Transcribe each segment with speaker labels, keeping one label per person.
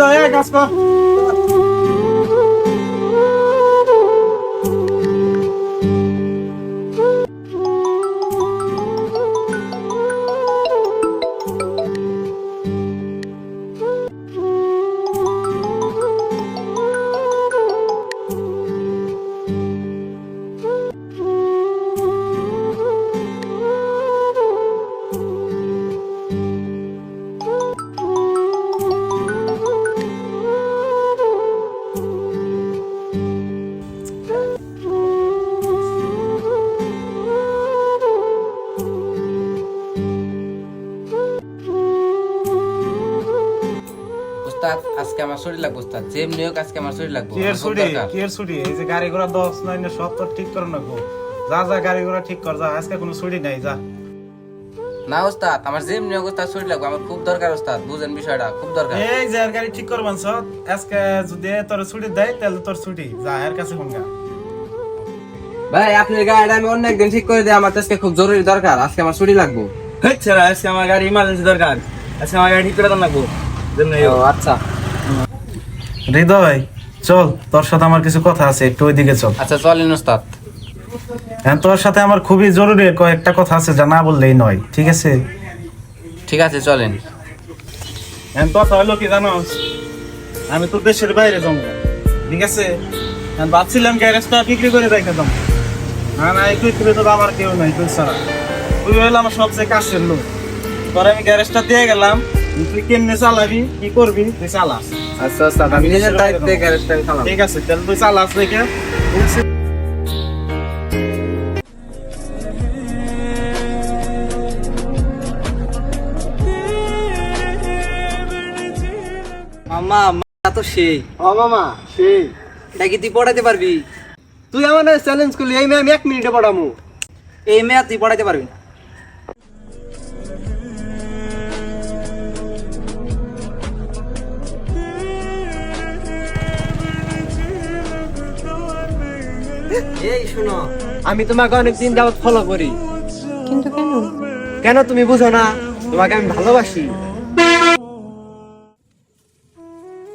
Speaker 1: এক কাজ কর
Speaker 2: আজকে আমার শরীর লাগবে উস্তাদ। যেমনি হোক আজকে আমার শরীর লাগবে
Speaker 1: কি এর
Speaker 2: আমার খুব
Speaker 1: ছুটি?
Speaker 2: দরকার।
Speaker 1: ছুটি? এই যে গাড়ি ঘোড়া দশ নয় না সব তো ঠিক করে না গো যা যা গাড়ি ঘোড়া ঠিক কর যা আজকে কোনো ছুটি নাই যা।
Speaker 2: না উস্তাদ আমার যেমনি হোক উস্তাদ শরীর লাগবে আমার খুব দরকার উস্তাদ বুঝেন বিষয়টা খুব দরকার।
Speaker 1: এই যে আর গাড়ি ঠিক করবান সব আজকে যদি তোর ছুটি দেয় তাহলে তোর ছুটি। যা এর কাছে গা
Speaker 2: ভাই আপনার গাড়িটা আমি অন্য একদিন ঠিক করে দিই আমার আজকে খুব জরুরি দরকার আজকে আমার ছুটি লাগবে।
Speaker 3: হচ্ছে আজকে আমার গাড়ি ইমার্জেন্সি দরকার। আজকে আমার গাড়ি ঠিক করে দেন লাগবো
Speaker 2: আচ্ছা।
Speaker 1: হৃদয় চল তোর সাথে আমার কিছু কথা আছে একটু ওইদিকে চল।
Speaker 2: আচ্ছা চলেন উস্তাদ
Speaker 1: হ্যাঁ তোর সাথে আমার খুবই জরুরি কয়েকটা কথা আছে যা না বললেই নয় ঠিক আছে?
Speaker 2: ঠিক আছে চলেন।
Speaker 1: হ্যাঁ কথা হলো কি জানো? আমি তো দেশের বাইরে যাব ঠিক আছে? আমি ভাবছিলাম গ্যারেজটা বিক্রি করে রেখে যাব। না না এই পৃথিবীতে তো আমার কেউ নাই তুই ছাড়া। তুই হইল আমার সবচেয়ে কাছের লোক। তোর আমি গ্যারেজটা দিয়ে গেলাম তুই কেমনে চালাবি? কি করবি? তুই চালাস।
Speaker 2: আচ্ছা উস্তাদ আমি নিজের দায়িত্বে গ্যারেজটা চালাবো।
Speaker 1: ঠিক আছে তাহলে তুই চালাস দেখে।
Speaker 3: মামা মা তো সেই।
Speaker 4: ও মামা সেই।
Speaker 3: এটা কি তুই পড়াইতে পারবি?
Speaker 4: তুই আমার চ্যালেঞ্জ করলি এই মেয়ে আমি এক মিনিটে পড়ামু।
Speaker 3: এই মেয়ে তুই পড়াইতে পারবি না।
Speaker 4: এই শোনো আমি তোমাকে অনেক দিন যাবত ফলো করি।
Speaker 5: কিন্তু কেন?
Speaker 4: কেন তুমি বুঝো না? তোমাকে আমি ভালোবাসি।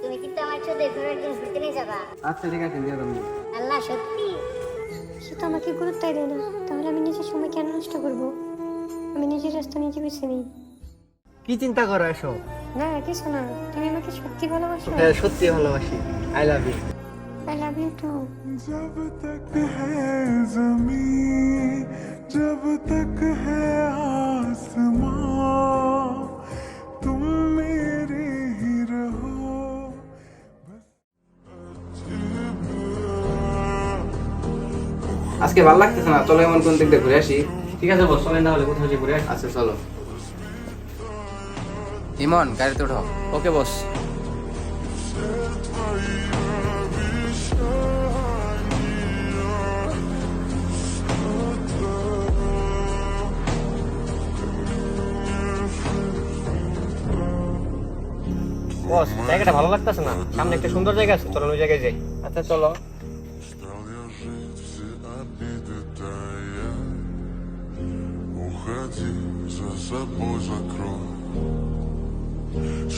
Speaker 6: তুমি কিন্তু আমার সাথে ঘোরার জন্য ঘুরতে নিয়ে যাবা।
Speaker 4: আচ্ছা ঠিক আছে দিয়ে দেবো
Speaker 6: আল্লাহ সত্যি?
Speaker 5: সে তো আমাকে গুরুত্বই দেয় না। তাহলে আমি নিজের সময় কেন নষ্ট করব? আমি নিজের রাস্তা নিজে বেছে নিই।
Speaker 4: কি চিন্তা করো এসব?
Speaker 5: না কিছু না। তুমি আমাকে সত্যি ভালোবাসো?
Speaker 4: হ্যাঁ সত্যি ভালোবাসি। I love you
Speaker 5: I love you two
Speaker 7: जब तक है जमीन जब तक है आसमां तुम मेरे ही रहो
Speaker 2: আজকে ভালো লাগতেছে না চলো এমন কোন দিক দিয়ে ঘুরে আসি
Speaker 3: ঠিক আছে বস চলেন তাহলে কোথাও যে ঘুরে আসি।
Speaker 2: আচ্ছা চলো ইমন গাড়িতে উঠো
Speaker 3: ওকে বস বস জায়গাটা ভালো লাগতেছে না সামনে একটা সুন্দর জায়গা আছে চলো ওই জায়গায় যাই
Speaker 2: আচ্ছা চলো
Speaker 7: Стал я жить все обиды тая Уходи, за собой закрой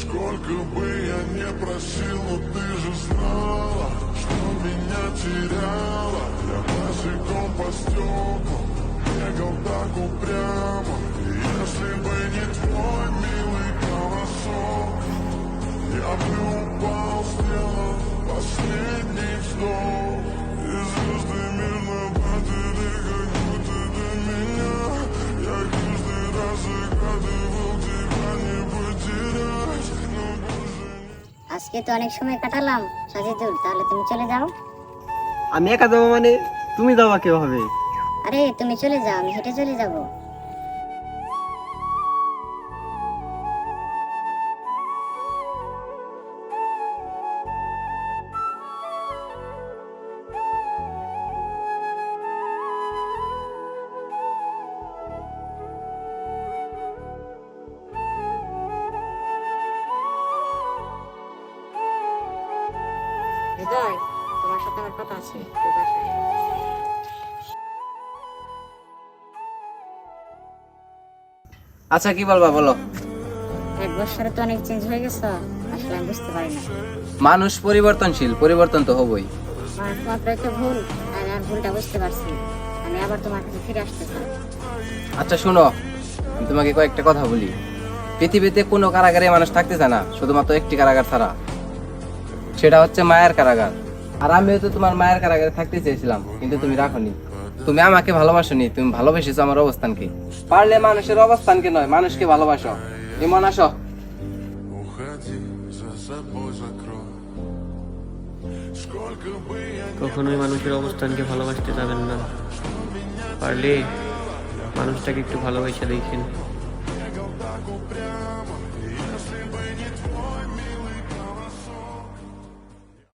Speaker 7: Сколько бы я не просил, но ты же знала Что меня теряла Я босиком по стеклам Бегал так упрямо И если бы не твой милый
Speaker 6: আজকে তো অনেক সময় কাটালাম সাজিদুল তাহলে তুমি চলে যাও।
Speaker 4: আমি একা যাব মানে? তুমি যাবা কীভাবে?
Speaker 6: আরে তুমি চলে যাও আমি হেঁটে চলে যাব। তোমার কথা আছে একটু বাসায়
Speaker 2: আচ্ছা কি বলবা বলো?
Speaker 6: এক বছরে তো অনেক চেঞ্জ হয়ে গেছো আসলে আমি বুঝতে পারি না।
Speaker 2: মানুষ পরিবর্তনশীল পরিবর্তন তো হবই।
Speaker 6: মানুষ মাত্র একটা ভুল আমি আর ভুলটা বুঝতে পারছি আমি আবার তোমার কাছে ফিরে আসতে চাই।
Speaker 2: আচ্ছা শোনো আমি তোমাকে কয়েকটা কথা বলি। পৃথিবীতে কোনো কারাগারে মানুষ থাকতে চায় না শুধুমাত্র একটি কারাগার ছাড়া। সেটা হচ্ছে মায়ের কারাগার। আর আমিও তো তোমার মায়ের কারাগারে থাকতে চেয়েছিলাম, কিন্তু তুমি রাখোনি। তুমি আমাকে ভালোবাসোনি, তুমি ভালোবেসেছো আমার অবস্থানকে। পারলে মানুষের অবস্থানকে নয়, মানুষকে ভালোবাসো। ইমন, আসো।
Speaker 7: কখনোই মানুষের অবস্থানকে ভালোবাসতে যাবেন না। পারলে মানুষটাকে একটু ভালোবাসা দেখেন